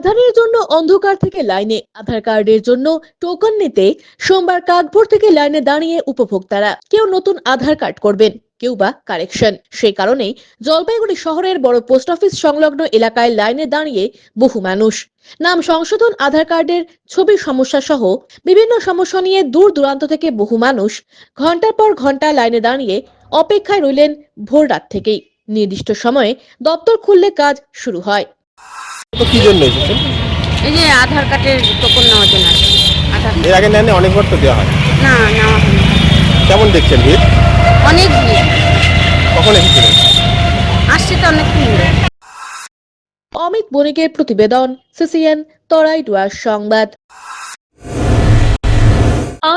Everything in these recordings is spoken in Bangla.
আধারের জন্য অন্ধকার থেকে লাইনে আধার কার্ডের জন্য টোকন নিতে সোমবার কাকভোর থেকে লাইনে দাঁড়িয়ে উপভোক্তারা কেউ নতুন আধার কার্ড করবেন, কেউ বা কারেকশন। সেই কারণেই জলপাইগুড়ি শহরের বড় পোস্ট অফিস সংলগ্ন এলাকায় লাইনে দাঁড়িয়ে বহু মানুষ। নাম সংশোধন, আধার কার্ডের ছবির সমস্যা সহ বিভিন্ন সমস্যা নিয়ে দূর দূরান্ত থেকে বহু মানুষ ঘণ্টার পর ঘণ্টা লাইনে দাঁড়িয়ে অপেক্ষায় রইলেন ভোর রাত থেকেই। নির্দিষ্ট সময়ে দপ্তর খুললে কাজ শুরু হয়। তো কি জন্য এসেছেন? এই যে আধার কার্ডের টোকন নেওয়ার জন্য আর কি। আধার এর আগে নেন অনেকবার তো দেওয়া হয় না নেওয়া হয়নি। কেমন দেখছেন ভিড়? অনেক ভিড়। কখন এসেছিলেন? আসছে তো অনেক ভিড় অমিত বণিকের প্রতিবেদন সিসিএন তরাই ডুয়ার সংবাদ।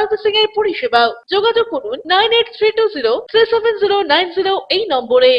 সার্ভিসিং এর পরিষেবা যোগাযোগ করুন nine eight three two zero three seven zero nine zero এই নম্বরে।